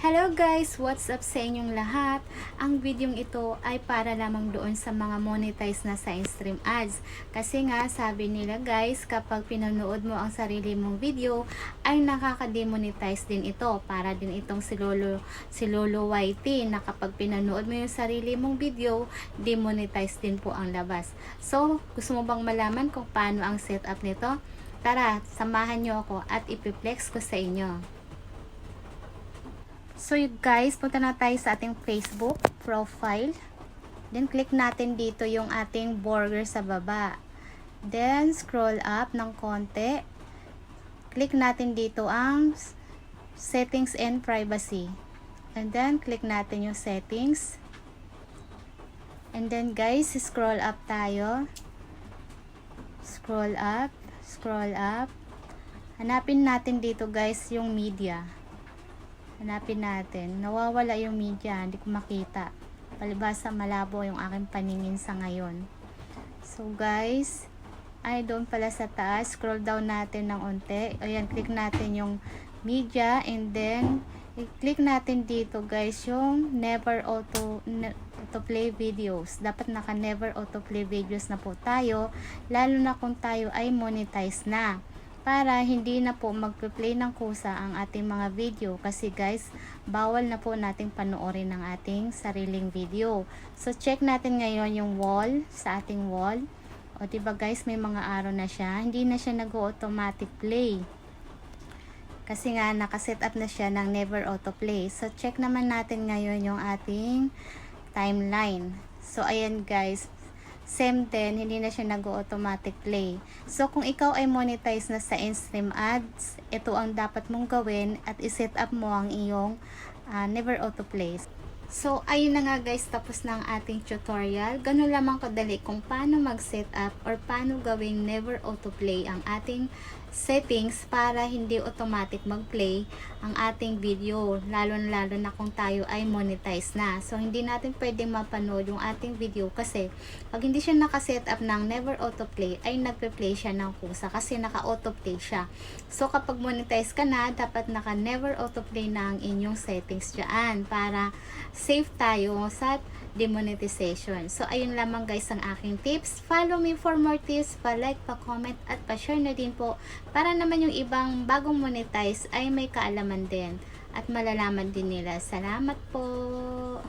Hello guys! What's up sa inyong lahat? Ang videong ito ay para lamang doon sa mga monetize na sa in-stream ads. Kasi nga, sabi nila guys, kapag pinanood mo ang sarili mong video, ay nakaka-demonetize din ito. Para din itong si Lolo, si Lolo YT na kapag pinanood mo yung sarili mong video, demonetize din po ang labas. So, gusto mo bang malaman kung paano ang setup nito? Tara, samahan nyo ako at ipiplex ko sa inyo. So you guys, punta na tayo sa ating Facebook profile. Then click natin dito yung ating burger sa baba. Then scroll up ng konti. Click natin dito ang settings and privacy. And then click natin yung settings. And then guys, scroll up tayo. Scroll up, scroll up. Hanapin natin dito guys yung media. Hanapin natin. Nawawala yung media. Hindi ko makita. Palibasa malabo yung aking paningin sa ngayon. So guys, ay doon pala sa taas. Scroll down natin ng unti. Ayan, click natin yung media and then i-click natin dito guys yung never auto ne, auto play videos. Dapat naka never auto play videos na po tayo lalo na kung tayo ay monetize na para hindi na po magpe-play ng kusa ang ating mga video kasi guys, bawal na po nating panoorin ng ating sariling video. So check natin ngayon yung wall sa ating wall. O diba guys, may mga araw na siya. Hindi na siya nag-automatic play. Kasi nga nakaset up na siya ng never autoplay. So check naman natin ngayon yung ating timeline. So ayan guys, same din, hindi na siya nag-automatic play. So, kung ikaw ay monetize na sa in-stream ads, ito ang dapat mong gawin at iset up mo ang iyong uh, never autoplay. So, ayun na nga guys, tapos na ang ating tutorial. Ganun lamang kadali kung paano mag-set up or paano gawing never autoplay ang ating settings para hindi automatic mag-play ang ating video lalo na lalo na kung tayo ay monetize na so hindi natin pwedeng mapanood yung ating video kasi pag hindi siya nakaset up ng never autoplay ay nagpe-play siya ng kusa kasi naka-autoplay siya so kapag monetize ka na dapat naka never autoplay na ang inyong settings dyan para safe tayo sa demonetization. So, ayun lamang guys ang aking tips. Follow me for more tips. Pa-like, pa-comment, at pa-share na din po para naman yung ibang bagong monetize ay may kaalaman din at malalaman din nila. Salamat po!